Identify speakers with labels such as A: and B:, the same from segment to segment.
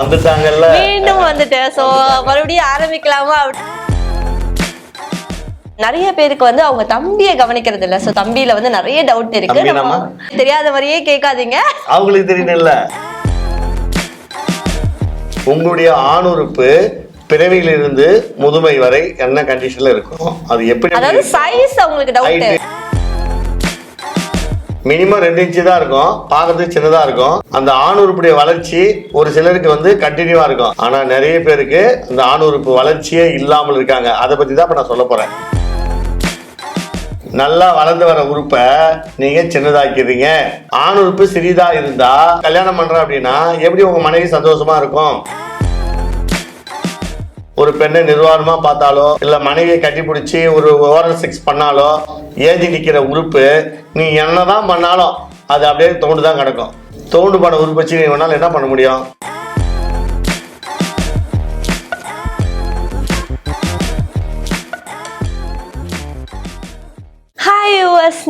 A: வந்துட்டாங்கல்ல?
B: மீண்டும் வந்துட்டேன் சோ மறுபடியும் ஆரம்பிக்கலாமா? நிறைய பேருக்கு வந்து அவங்க தம்பியை கவனிக்கிறது இல்ல. சோ தம்பியில வந்து நிறைய டவுட் இருக்கு. தெரியாத மாதிரியே கேட்காதீங்க.
A: அவங்களுக்கு தெரியணும்ல உங்களுடைய ஆணுறுப்பு பிறவியிலிருந்து முதுமை வரை என்ன கண்டிஷன்ல இருக்கும்? அது எப்படி
B: அதாவது சைஸ் அவங்களுக்கு டவுட்
A: மினிமம் ரெண்டு இன்ச்சு தான் இருக்கும். பார்க்கறதுக்கு சின்னதா இருக்கும். அந்த ஆணுறுப்புடைய வளர்ச்சி ஒரு சிலருக்கு வந்து கண்டினியூவா இருக்கும். ஆனா நிறைய பேருக்கு அந்த ஆணுறுப்பு வளர்ச்சியே இல்லாமல் இருக்காங்க. அதை பத்தி தான் இப்போ நான் சொல்ல போறேன். நல்லா வளர்ந்து வர உறுப்பை நீங்க சின்னதாக்கிறீங்க. ஆண் உறுப்பு சிறிதா இருந்தா கல்யாணம் பண்ற அப்படின்னா எப்படி உங்க மனைவி சந்தோஷமா இருக்கும்? ஒரு பெண்ணை நிர்வாணமா பார்த்தாலோ இல்ல மனைவியை கட்டி பிடிச்சி ஒரு ஓரல் செக்ஸ் பண்ணாலோ ஏஜி நிக்கிற உறுப்பு நீ என்னதான் பண்ணாலும் அது அப்படியே தோண்டு தான் கிடக்கும். தோண்டு பண்ண உற்பத்தி நீ வேணாலும் என்ன பண்ண முடியும்?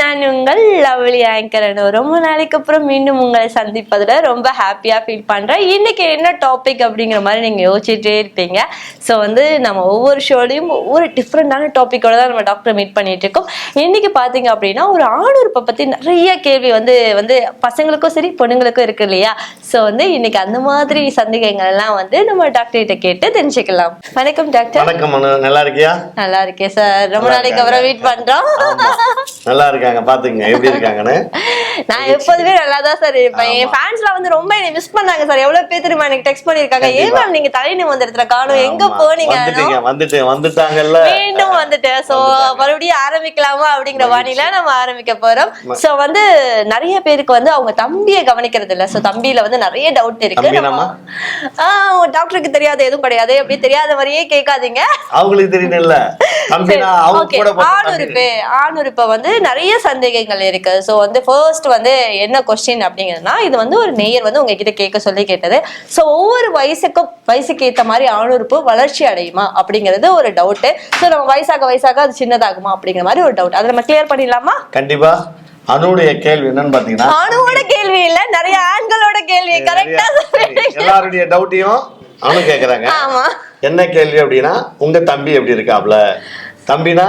B: நான் உங்கள் லவ்லி ஆங்கர் ரொம்ப நாளைக்கு அப்புறம் மீண்டும் உங்களை சந்திப்பதுல ரொம்ப ஹாப்பியா ஃபீல் பண்றேன். இன்னைக்கு என்ன டாபிக் அப்படிங்கிற மாதிரி நீங்க யோசிச்சுட்டே இருப்பீங்க. ஸோ வந்து நம்ம ஒவ்வொரு ஷோலையும் ஒவ்வொரு டிஃப்ரெண்டான டாப்பிக்கோட தான் நம்ம டாக்டர் மீட் பண்ணிட்டு இருக்கோம். இன்னைக்கு பாத்தீங்க அப்படின்னா ஒரு ஆணுறுப்பை பத்தி நிறைய கேள்வி வந்து வந்து பசங்களுக்கும் சரி பொண்ணுங்களுக்கும் இருக்கு இல்லையா? ஸோ வந்து இன்னைக்கு அந்த மாதிரி சந்தேகங்கள் எல்லாம் வந்து நம்ம டாக்டர் கிட்ட தெரிஞ்சுக்கலாம். வணக்கம் டாக்டர்
A: வணக்கம் நல்லா இருக்கியா?
B: நல்லா இருக்கேன் சார். ரொம்ப நாளைக்கு அப்புறம். மீட் பண்றோம்.
A: ஆமா. நல்லா இருக்காங்க பாத்துங்க எப்படி இருக்காங்கன்னு.
B: நான் எப்போதுமே நல்லா தான் சார் இருப்பேன். என் ஃபேன்ஸ்ல வந்து ரொம்ப என்னை மிஸ் பண்ணாங்க சார். எவ்வளவு பேர் தெரியுமா எனக்கு டெக்ஸ்ட் பண்ணிருக்காங்க ஏன். மேம் நீங்க தலைநி வந்திருக்கிற காணும்? எங்க. போனீங்க?
A: வந்துட்டீங்க வந்துட்டு வந்துட்டாங்கல்ல.
B: மீண்டும் வந்துட்டேன். சோ. மறுபடியும் ஆரம்பிக்கலாமா அப்படிங்கிற. வானில நம்ம ஆரம்பிக்க போறோம். சோ வந்து நிறைய பேருக்கு வந்து அவங்க தம்பியை கவனிக்கிறது இல்ல. சோ தம்பியில வந்து நிறைய டவுட் இருக்கு? ஆஹ் டாக்டருக்கு தெரியாது எதுவும் கிடையாது. அப்படி தெரியாத மாதிரியே கேட்காதீங்க.
A: அவங்களுக்கு தம்பி.
B: ஆணுறுப்பு ஆணுறுப்ப வந்து நிறைய சந்தேகங்கள் இருக்கு. சோ வந்து ஃபர்ஸ்ட் வந்து என்ன கொஸ்டின் அப்படிங்கிறதுனா இது வந்து ஒரு நேயர் வந்து உங்ககிட்ட கேட்க சொல்லி கேட்டது. சோ ஒவ்வொரு வயசுக்கும் வயசுக்கு ஏத்த மாதிரி ஆணுறுப்பு வளர்ச்சி அடையுமா அப்படிங்கிறது ஒரு டவுட் சோ நம்ம வயசாக வயசாக அது சின்னதாகுமா அப்படிங்கிற மாதிரி ஒரு டவுட் அதை நம்ம கிளியர் பண்ணிடலாமா?
A: கண்டிப்பா. அனுடைய கேள்வி என்னன்னு பாத்தீங்கன்னா
B: ஆணுவோட கேள்வி இல்ல நிறைய ஆண்களோட கேள்வி கரெக்டா
A: எல்லாருடைய டவுட்டையும் அனு கேக்குறாங்க.
B: ஆமா.
A: என்ன கேள்வி அப்படின்னா உங்க தம்பி எப்படி இருக்காப்ல? தம்பினா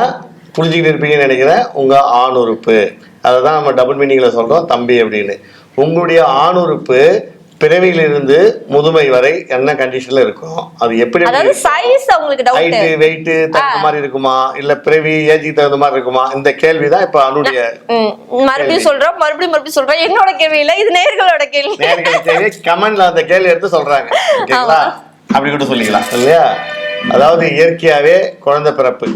A: புரிஞ்சுக்கிட்டு இருப்பீங்கன்னு நினைக்கிறேன். உங்க ஆணுறுப்பு. அதை தான் நம்ம டபுள் மீனிங்ல சொல்றோம் தம்பி அப்படின்னு. உங்களுடைய ஆணுறுப்பு பிறவியிலிருந்து முதுமை வரை என்ன கண்டிஷன்ல இருக்கும்? அது எப்படி ஹைட்டு வெயிட் தகுந்த மாதிரி இருக்குமா? இல்ல பிறவி ஏஜுக்கு தகுந்த மாதிரி இருக்குமா? இந்த கேள்விதான் இப்ப அனுடைய
B: மறுபடியும் சொல்றோம் மறுபடியும் மறுபடியும் சொல்றேன் என்னோட கேள்வி இல்ல இது நேர்களோட கேள்வி.
A: கேள்வி. கமெண்ட்ல அந்த கேள்வி எடுத்து சொல்றாங்க. ஓகேங்களா? அப்படி கூட சொல்லிக்கலாம் இல்லையா? அதாவது இயற்கையாவே குழந்தை பிறப்பு.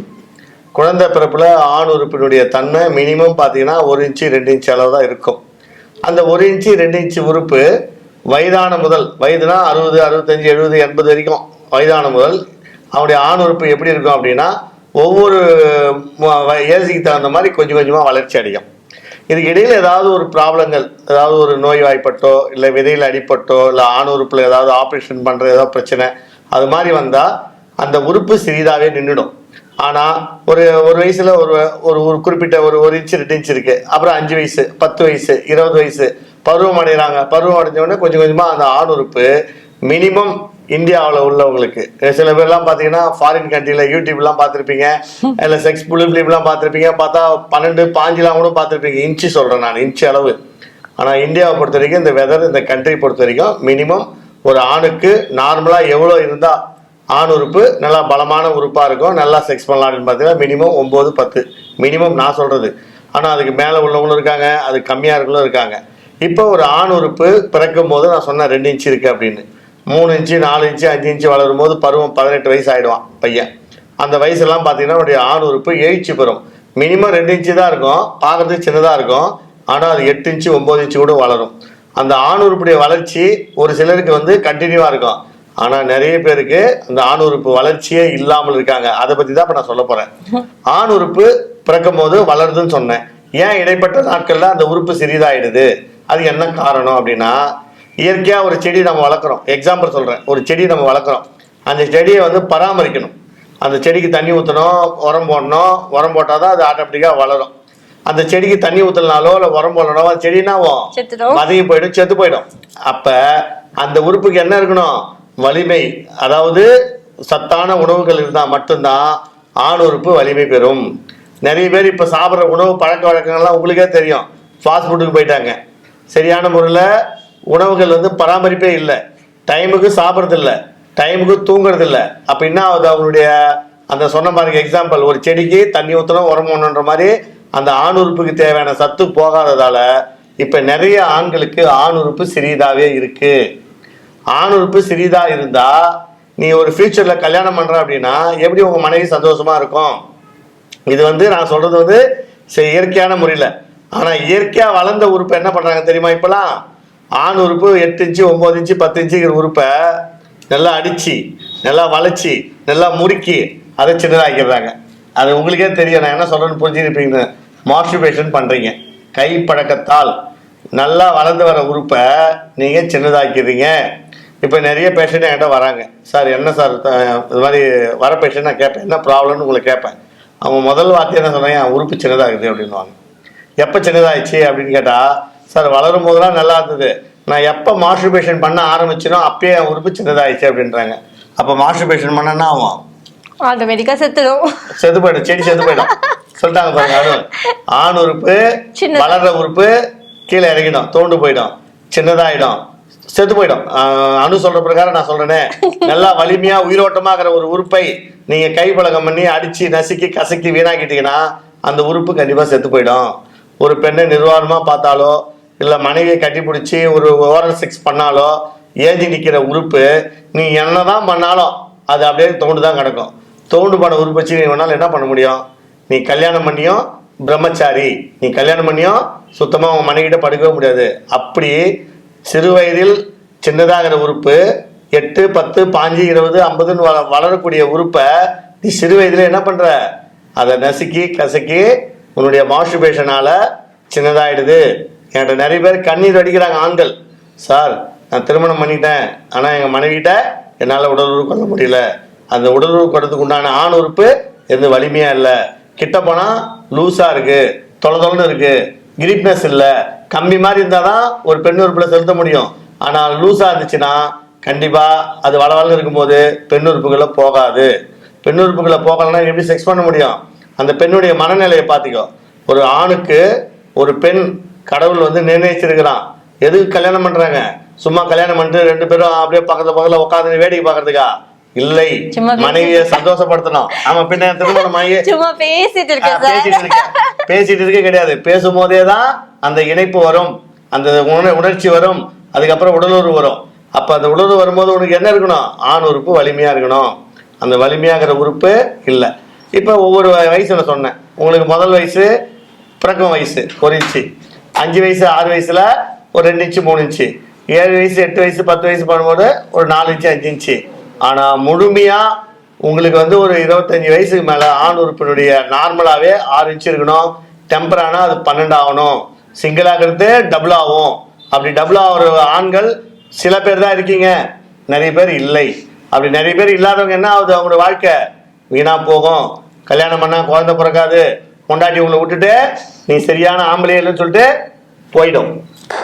A: குழந்தை பிறப்பில் ஆண் உறுப்பினுடைய தன்மை மினிமம் பார்த்தீங்கன்னா ஒரு இன்ச்சு ரெண்டு இன்ச்சு அளவு தான் இருக்கும். அந்த ஒரு இன்ச்சு ரெண்டு இன்ச்சு உறுப்பு வயதான முதல் வயதுனா அறுபது அறுபத்தஞ்சு எழுபது எண்பது வரைக்கும் வயதான முதல் அவனுடைய ஆண் உறுப்பு எப்படி இருக்கும் அப்படின்னா ஒவ்வொரு ஏஜுக்கு தகுந்த மாதிரி கொஞ்சம் கொஞ்சமாக வளர்ச்சி அடையும். இதுக்கு இடையில் ஏதாவது ஒரு ப்ராப்ளங்கள் ஏதாவது ஒரு நோய் வாய்ப்பட்டோ இல்லை விதையில் அடிப்பட்டோ இல்லை ஆண் உறுப்பில் ஏதாவது ஆப்ரேஷன் பண்ணுற ஏதாவது பிரச்சனை அது மாதிரி வந்தால் அந்த உறுப்பு சிறிதாகவே நின்றுடும் ஆனால் ஒரு ஒரு வயசில் ஒரு ஒரு ஒரு குறிப்பிட்ட ஒரு ஒரு இன்ச்சு ரெண்டு இன்ச்சு இருக்குது அப்புறம் அஞ்சு வயசு பத்து வயசு இருபது வயசு. பருவம் அடைகிறாங்க பருவம் அடைஞ்சவொடனே கொஞ்சம் கொஞ்சமாக அந்த ஆண் உறுப்பு மினிமம் இந்தியாவில் உள்ளவங்களுக்கு. சில பேர்லாம் பார்த்தீங்கன்னா ஃபாரின் கண்ட்ரியில் யூடியூப்லாம் பார்த்துருப்பீங்க இல்லை செக்ஸ் புளி பார்த்துருப்பீங்க பார்த்தா பன்னெண்டு பாஞ்சுலாம் கூட பார்த்துருப்பீங்க இன்ச்சு சொல்கிறேன் நான் இன்ச்சு அளவு. ஆனால் இந்தியாவை பொறுத்த வரைக்கும் இந்த வெதர் இந்த கண்ட்ரி பொறுத்த வரைக்கும் மினிமம் ஒரு ஆணுக்கு நார்மலாக எவ்வளோ இருந்தால் ஆண் உறுப்பு நல்லா பலமான உறுப்பாக இருக்கும். நல்லா செக்ஸ் பண்ணலாம் அப்படின்னு பார்த்தீங்கன்னா மினிமம் ஒம்பது பத்து. மினிமம் நான் சொல்கிறது ஆனால் அதுக்கு மேலே உள்ளவங்களும் இருக்காங்க. அது கம்மியாக இருக்கவங்களும் இருக்காங்க. இப்போ ஒரு ஆண் உறுப்பு பிறக்கும் போது நான் சொன்னேன் ரெண்டு இன்ச்சு இருக்குது அப்படின்னு. மூணு இன்ச்சு நாலு இன்ச்சு அஞ்சு இன்ச்சு வளரும் போது பருவம் பதினெட்டு வயசு ஆகிடுவான் பையன். அந்த வயசுலாம் பார்த்தீங்கன்னா அவனுடைய ஆண் உறுப்பு எழுச்சி பெறும். மினிமம் ரெண்டு இன்ச்சு தான் இருக்கும். பார்க்கறதுக்கு சின்னதாக இருக்கும். ஆனால் அது எட்டு இன்ச்சு ஒம்பது இன்ச்சு கூட வளரும். அந்த ஆண் உறுப்புடைய வளர்ச்சி ஒரு சிலருக்கு வந்து கண்டினியூவாக இருக்கும். ஆனால் நிறைய பேருக்கு அந்த ஆண் உறுப்பு வளர்ச்சியே இல்லாமல் இருக்காங்க. அதை பற்றி தான் இப்போ நான் சொல்ல போகிறேன் ஆண் உறுப்பு பிறக்கும் போது வளருதுன்னு சொன்னேன். ஏன் இடைப்பட்ட நாட்களில் அந்த உறுப்பு சிறிதாயிடுது? அது என்ன காரணம் அப்படின்னா இயற்கையாக ஒரு செடி நம்ம வளர்க்குறோம். எக்ஸாம்பிள் சொல்கிறேன் ஒரு செடி நம்ம வளர்க்குறோம். அந்த செடியை வந்து பராமரிக்கணும். அந்த செடிக்கு தண்ணி ஊற்றணும் உரம் போடணும். உரம் போட்டால் தான் அது ஆட்டோமேட்டிக்காக வளரும். அந்த செடிக்கு தண்ணி ஊற்றலனாலோ இல்லை உரம் போடலனாலோ அந்த செடி என்னாகும்
B: செத்துடும்.
A: மதங்கி போயிடும் செத்து போயிடும். அப்ப அந்த உறுப்புக்கு என்ன இருக்கணும்? வலிமை அதாவது சத்தான உணவுகள் இருந்தால் மட்டும்தான் ஆண் உறுப்பு வலிமை பெறும். நிறைய பேர் இப்போ சாப்பிட்ற உணவு பழக்க வழக்கங்கள்லாம் உங்களுக்கே தெரியும். ஃபாஸ்ட் ஃபுட்டுக்கு போயிட்டாங்க. சரியான முறையில் உணவுகள் வந்து பராமரிப்பே இல்லை. டைமுக்கு சாப்பிட்றதில்ல. டைமுக்கு தூங்குறதில்ல. அப்போ என்ன ஆகுது அவங்களுடைய அந்த சொன்ன மாதிரி எக்ஸாம்பிள் ஒரு செடிக்கு தண்ணி ஊற்றணும் உரம் ஒன்றுன்ற மாதிரி அந்த ஆண் உறுப்புக்கு தேவையான சத்து போகாததால் இப்போ நிறைய ஆண்களுக்கு ஆண் உறுப்பு சிறியதாகவே இருக்குது ஆண் உறுப்பு சிறிதா இருந்தா நீ ஒரு ஃபியூச்சர்ல கல்யாணம் பண்ற அப்படின்னா எப்படி உங்க மனைவி சந்தோஷமா இருக்கும்? இது வந்து நான் சொல்றது வந்து இயற்கையான முறையில. ஆனா இயற்கையா வளர்ந்த உறுப்பை என்ன பண்றாங்க தெரியுமா இப்பெல்லாம்? ஆண் உறுப்பு எட்டு இன்ச்சு ஒன்பது இன்ச்சு பத்து இன்ச்சுங்கிற உறுப்பை நல்லா அடிச்சு நல்லா வளைச்சி நல்லா முறுக்கி அதை சின்னதாக்கிடுறாங்க. அது உங்களுக்கே தெரியும். நான் என்ன சொல்றேன்னு புரிஞ்சுருப்பீங்க மாஸ்டிபேஷன் பண்றீங்க. கை பழக்கத்தால் நல்லா வளர்ந்து வர உறுப்பை நீங்க சின்னதாக்கிறீங்க இப்போ நிறைய பேஷண்ட் என்கிட்ட வராங்க. சார் என்ன சார்? இது மாதிரி வர பேஷண்ட் நான் கேட்பேன் என்ன ப்ராப்ளம்னு உங்களை கேட்பேன். அவங்க முதல் வார்த்தை என்ன "என் உறுப்பு சின்னதாகுது அப்படின்னுவாங்க. எப்போ சின்னதாயிடுச்சு? அப்படின்னு கேட்டால் சார் வளரும் போதெல்லாம் நல்லா இருந்தது. நான் எப்போ மாஸ்டர்பேஷன் பண்ண ஆரம்பிச்சனோ அப்பயே என் உறுப்பு சின்னதாயிடுச்சு அப்படின்றாங்க. அப்போ மாஸ்டர்பேஷன் பண்ண என்ன ஆகும்?
B: ஆட்டோமேட்டிக்கா செத்துடும்.
A: செத்து போயிடும் செடி செத்து போயிடும் சொல்லிட்டாங்க பாருங்க அதுவும். ஆண் உறுப்பு. வளர்ற உறுப்பு கீழே இறங்கிடும். தோண்டு போயிடும். சின்னதாயிடும். செத்து போயிடும். அனு சொல்ற பிரகாரம் நான் சொல்றேனே. நல்லா வலிமையா உயிரோட்டமாகிற ஒரு உறுப்பை நீங்க கை பழகம் பண்ணி அடிச்சு நசுக்கி கசக்கி வீணாக்கிட்டீங்கன்னா அந்த உறுப்பு கண்டிப்பா செத்து போயிடும். ஒரு பெண்ணை நிர்வாணமா பார்த்தாலோ இல்ல மனைவியை கட்டி பிடிச்சி ஒரு ஓரல் செக்ஸ் பண்ணாலோ ஏஞ்சி நிக்கிற உறுப்பு நீ என்னதான் பண்ணாலும் அது அப்படியே தோண்டு தான் கிடக்கும். தோண்டு பண்ண உறுப்பு வச்சு நீ வேணாலும் என்ன பண்ண முடியும்? நீ கல்யாணம் பண்ணியும் பிரம்மச்சாரி. நீ கல்யாணம் பண்ணியும் சுத்தமாக உன் மனைவிட்ட படுக்கவே முடியாது. அப்படி சிறு வயதில் சின்னதாகிற உறுப்பு எட்டு பத்து பாஞ்சு இருபது ஐம்பதுன்னு வள வளரக்கூடிய உறுப்பை நீ சிறு வயதில் என்ன பண்ணுற அதை நசுக்கி கசக்கி உன்னுடைய மாஸ்டர்பேஷனால சின்னதாயிடுது. என்கிட்ட நிறைய பேர் கண்ணீர் அடிக்கிறாங்க ஆண்கள். சார் நான் திருமணம் பண்ணிட்டேன். ஆனால் எங்கள் மனைவிட்ட என்னால் உடல் கொள்ள முடியல. அந்த உடல் உறவு உண்டான ஆண் உறுப்பு எந்த வலிமையாக இல்லை. கிட்ட போனால் லூஸாக இருக்குது தொலை தொலைன்னு இருக்குது கிரிப்னஸ் இல்லை. கம்பி மாதிரி இருந்தால் தான் ஒரு பெண் உறுப்பில் செலுத்த முடியும். ஆனால் லூஸாக இருந்துச்சுன்னா கண்டிப்பாக அது வளவளன்னு இருக்கும்போது பெண் உறுப்புகளை போகாது. பெண் உறுப்புகளை போகலைன்னா எப்படி செக்ஸ் பண்ண முடியும்? அந்த பெண்ணுடைய மனநிலையை பார்த்துக்கோ. ஒரு ஆணுக்கு ஒரு பெண் கடவுள் வந்து நிர்ணயிச்சிருக்கிறான். எதுக்கு கல்யாணம் பண்ணுறாங்க சும்மா கல்யாணம் பண்ணிட்டு ரெண்டு பேரும் அப்படியே பக்கத்து பக்கத்தில் உட்காந்து வேடிக்கை பார்க்கறதுக்கா? இல்லை. மனைவியை சந்தோஷப்படுத்தணும். ஆமா பின்ன திருமணம் ஆகி
B: சும்மா பேசிட்டு இருக்கேன்
A: பேசிட்டு இருக்க பேசிட்டு இருக்க கிடையாது. பேசும்போதே தான் அந்த இணைப்பு வரும். அந்த உண உணர்ச்சி வரும். அதுக்கப்புறம் உடலுறவு வரும். அப்ப அந்த உடலுறவு வரும்போது உனக்கு என்ன இருக்கணும்? ஆண் உறுப்பு வலிமையா இருக்கணும். அந்த வலிமையாகிற உறுப்பு இல்லை. இப்போ ஒவ்வொரு வ- வயசுல சொன்னேன். உங்களுக்கு முதல் வயசு பிறக்கும் வயசு ஒரு இன்ச்சு. அஞ்சு வயசு ஆறு வயசுல ஒரு ரெண்டு இன்ச்சு மூணு இன்ச்சு. ஏழு வயசு எட்டு வயசு பத்து வயசு பண்ணும்போது ஒரு நாலு இன்ச்சு அஞ்சு இன்ச்சு. ஆனா முழுமையா உங்களுக்கு வந்து ஒரு இருபத்தஞ்சு வயசுக்கு மேல ஆண் உறுப்பினுடைய நார்மலாவே ஆறு இன்ச்சு இருக்கணும். டெம்பரானா அது பன்னெண்டு ஆகணும். சிங்கிள் ஆகிறது டபுள் ஆகும். அப்படி டபுள் ஆகிற ஆண்கள் சில பேர் தான் இருக்கீங்க. நிறைய பேர் இல்லை. அப்படி நிறைய பேர் இல்லாதவங்க என்ன ஆகுது? அவங்களோட வாழ்க்கை வீணா போகும். கல்யாணம் பண்ணா குழந்தை பிறக்காது. கொண்டாட்டி உங்களை விட்டுட்டு நீ சரியான ஆம்பளை இல்லைன்னு சொல்லிட்டு போயிடும்.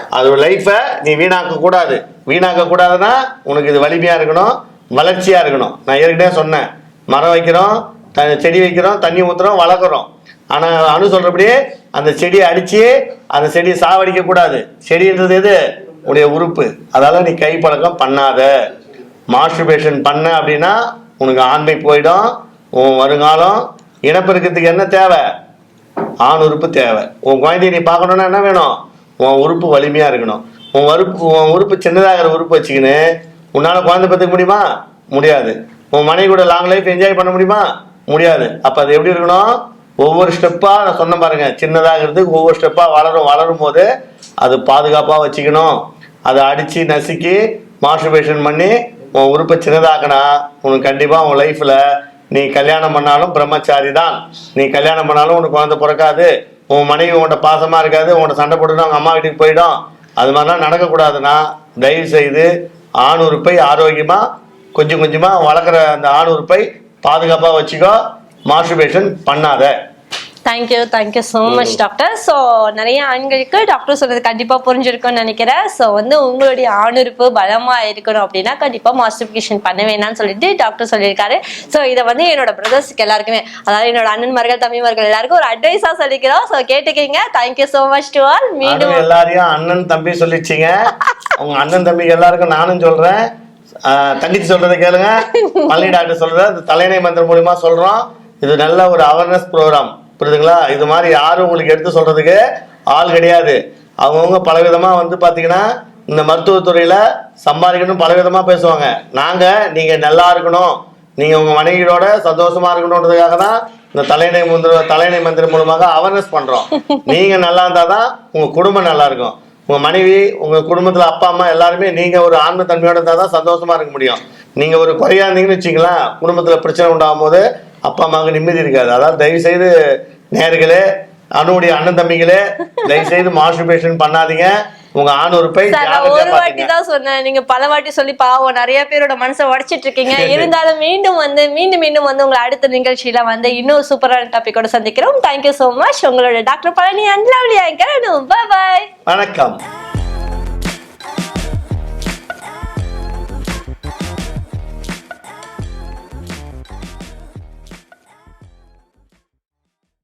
A: அது லைஃப்பை நீ வீணாக்க கூடாது வீணாக்க கூடாதுன்னா உனக்கு இது வலிமையா இருக்கணும். வளர்ச்சியாக இருக்கணும். நான் ஏற்கனவே சொன்னேன். மரம் வைக்கிறோம் த செடி வைக்கிறோம் தண்ணி ஊற்றுறோம் வளர்க்குறோம். ஆனால் அணு சொல்கிறபடியே அந்த செடியை அடிச்சு அந்த செடியை சாவடிக்கக்கூடாது செடின்றது எது? உடைய உறுப்பு. அதால் நீ கைப்பழக்கம் பண்ணாத. மாஸ்டர்பேஷன் பண்ண அப்படின்னா உனக்கு ஆண்மை போயிடும். உன் வருங்காலம் இனப்பெருக்கத்துக்கு என்ன தேவை? ஆண் உறுப்பு தேவை. உன் குழந்தைய நீ பார்க்கணுன்னா என்ன வேணும்? உன் உறுப்பு வலிமையாக இருக்கணும். உன் உறுப்பு உன் உறுப்பு சின்னதாகிற உறுப்பு வச்சுக்கின்னு உன்னால குழந்தை பத்துக்க முடியுமா? முடியாது. உன் மனைவி கூட லாங் லைஃப் என்ஜாய் பண்ண முடியுமா? முடியாது. அப்ப அது எப்படி இருக்கணும்? ஒவ்வொரு ஸ்டெப்பா நான் சொன்ன பாருங்க. சின்னதாகிறதுக்கு ஒவ்வொரு ஸ்டெப்பா வளரும் வளரும் போது அது பாதுகாப்பா வச்சுக்கணும். அதை அடிச்சு நசுக்கி மாஸ்டர்பேஷன் பண்ணி உன் உறுப்பை சின்னதாக்கினா உனக்கு கண்டிப்பா உன் லைஃப்ல நீ கல்யாணம் பண்ணாலும் பிரம்மச்சாரி தான். நீ கல்யாணம் பண்ணாலும் உனக்கு குழந்தை பிறக்காது. உன் மனைவி உன்கிட்ட பாசமா இருக்காது. உன்கிட்ட சண்டை போட்டுட்டு அவங்க அம்மா வீட்டுக்கு போயிடும். அது மாதிரிலாம் நடக்கக்கூடாதுன்னா தயவு செய்து ஆண் உறுப்பை ஆரோக்கியமா கொஞ்சம் கொஞ்சமா வளர்க்குற அந்த ஆண் உறுப்பை பாதுகாப்பாக வச்சுக்கோ. மாஸ்டர்பேஷன் பண்ணாத.
B: Thank you thank you so much doctor so நிறைய ஆண்களுக்கு டாக்டர் சொல்றது கண்டிப்பா புரிஞ்சிருக்கும்னு நினைக்கிறேன். ஸோ வந்து உங்களுடைய ஆணுறுப்பு பலமா இருக்கணும் அப்படின்னா கண்டிப்பா மாஸ்டிஃபிகேஷன் பண்ண வேணாம்னு சொல்லிட்டு டாக்டர் சொல்லியிருக்காரு. ஸோ இதை வந்து என்னோட பிரதர்ஸ்க்கு எல்லாருக்குமே அதாவது என்னோட அண்ணன்மார்கள் தம்பிமார்கள் எல்லாருக்கும் ஒரு அட்வைஸா சொல்லிக்கிறோம். So கேட்டுக்கீங்க. Thank you so much to all மீண்டும்
A: எல்லாரையும் அண்ணன் தம்பி சொல்லிச்சிங்க உங்க அண்ணன் தம்பிக்கு எல்லாருக்கும் நானும் சொல்றேன். தங்கச்சி சொல்றதை கேளுங்க. பள்ளி டாக்டர் சொல்றத தலைநை மந்திரம் மூலியமா சொல்றோம். இது நல்ல ஒரு அவேர்னஸ் ப்ரோக்ராம் புரியுதுங்களா? இது மாதிரி யாரும் உங்களுக்கு எடுத்து சொல்கிறதுக்கு ஆள் கிடையாது. அவங்கவுங்க பலவிதமாக வந்து பார்த்தீங்கன்னா இந்த மருத்துவத்துறையில் சம்பாதிக்கணும் பலவிதமாக பேசுவாங்க. நாங்கள் நீங்கள் நல்லா இருக்கணும். நீங்கள் உங்கள் மனைவியோட சந்தோஷமாக இருக்கணுன்றதுக்காக தான் இந்த தலைநை மந்திர தலைநை மந்திரம் மூலமாக அவேர்னஸ் பண்ணுறோம் நீங்கள் நல்லா இருந்தால் தான் உங்கள் குடும்பம் நல்லா இருக்கும். உங்கள் மனைவி உங்கள் குடும்பத்தில் அப்பா அம்மா எல்லாருமே நீங்கள் ஒரு ஆன்ம தன்மையோட இருந்தால் தான் சந்தோஷமாக இருக்க முடியும். நீங்கள் ஒரு குறையாக இருந்தீங்கன்னு வச்சிங்களேன் குடும்பத்தில் பிரச்சனை உண்டாகும் போது அப்பா அம்மாவுக்கு நிம்மதி இருக்காது. அதாவது தயவு செய்து நேர்களே அணுடைய அண்ணன் தம்பிகளே தயவு செய்து மாஸ்டர்பேஷன் பண்ணாதீங்க. உங்க ஆண் உறுப்பை
B: ஒரு வாட்டி. தான் சொன்னேன். நீங்க பல வாட்டி சொல்லி பாவம் நிறைய பேரோட மனசை உடைச்சிட்டு இருக்கீங்க. இருந்தாலும் மீண்டும் வந்து மீண்டும் மீண்டும் வந்து உங்களை அடுத்த நிகழ்ச்சியில வந்து இன்னும் சூப்பரான டாபிக்கோட சந்திக்கிறோம். தேங்க்யூ so மச் உங்களோட doctor Palani and lovely bye
A: வணக்கம்.